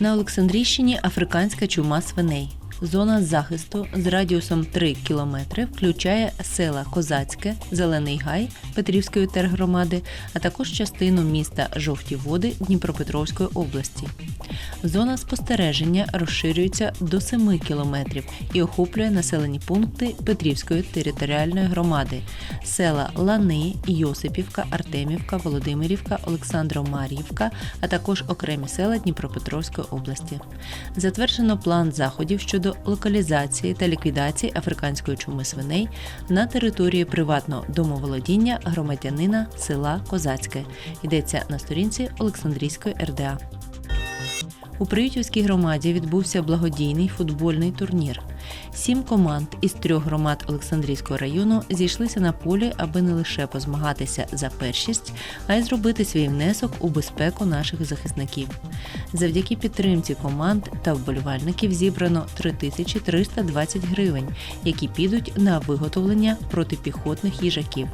На Олександрійщині африканська чума свиней. Зона захисту з радіусом 3 кілометри включає села Козацьке, Зелений Гай Петрівської тергромади, а також частину міста Жовті Води Дніпропетровської області. Зона спостереження розширюється до 7 кілометрів і охоплює населені пункти Петрівської територіальної громади, села Лани, Йосипівка, Артемівка, Володимирівка, Олександро-Мар'ївка, а також окремі села Дніпропетровської області. Затверджено план заходів щодо локалізації та ліквідації африканської чуми свиней на території приватного домоволодіння громадянина села Козацьке. Йдеться на сторінці Олександрійської РДА. У Приютівській громаді відбувся благодійний футбольний турнір. Сім команд із трьох громад Олександрійського району зійшлися на полі, аби не лише позмагатися за першість, а й зробити свій внесок у безпеку наших захисників. Завдяки підтримці команд та вболівальників зібрано 3320 гривень, які підуть на виготовлення протипіхотних їжаків.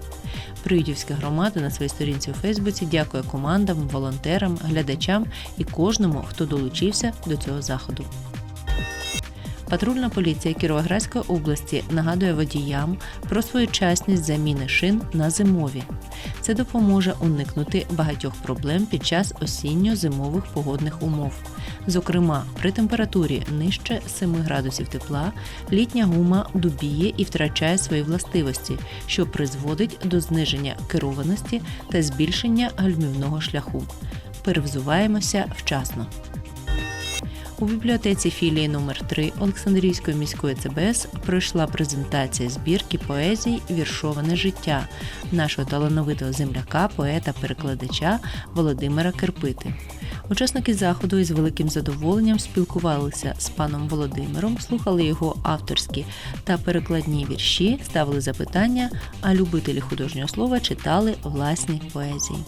Приютівська громада на своїй сторінці у Фейсбуці дякує командам, волонтерам, глядачам і кожному, хто долучився до цього заходу. Патрульна поліція Кіровоградської області нагадує водіям про своєчасність заміни шин на зимові. Це допоможе уникнути багатьох проблем під час осінньо-зимових погодних умов. Зокрема, при температурі нижче 7 градусів тепла літня гума дубіє і втрачає свої властивості, що призводить до зниження керованості та збільшення гальмівного шляху. Перевзуваємося вчасно. У бібліотеці філії номер 3 Олександрійської міської ЦБС пройшла презентація збірки поезій Віршоване життя нашого талановитого земляка, поета-перекладача Володимира Керпити. Учасники заходу із великим задоволенням спілкувалися з паном Володимиром, слухали його авторські та перекладні вірші, ставили запитання, а любителі художнього слова читали власні поезії.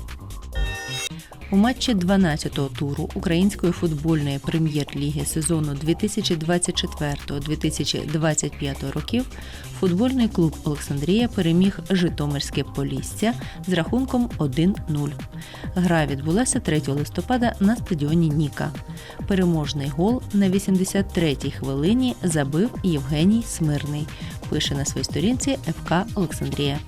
У матчі 12-го туру української футбольної прем'єр-ліги сезону 2024-2025 років футбольний клуб Олександрія переміг Житомирське Полісся з рахунком 1-0. Гра відбулася 3 листопада на стадіоні Ніка. Переможний гол на 83-й хвилині забив Євгеній Смирний. Пише на своїй сторінці ФК Олександрія.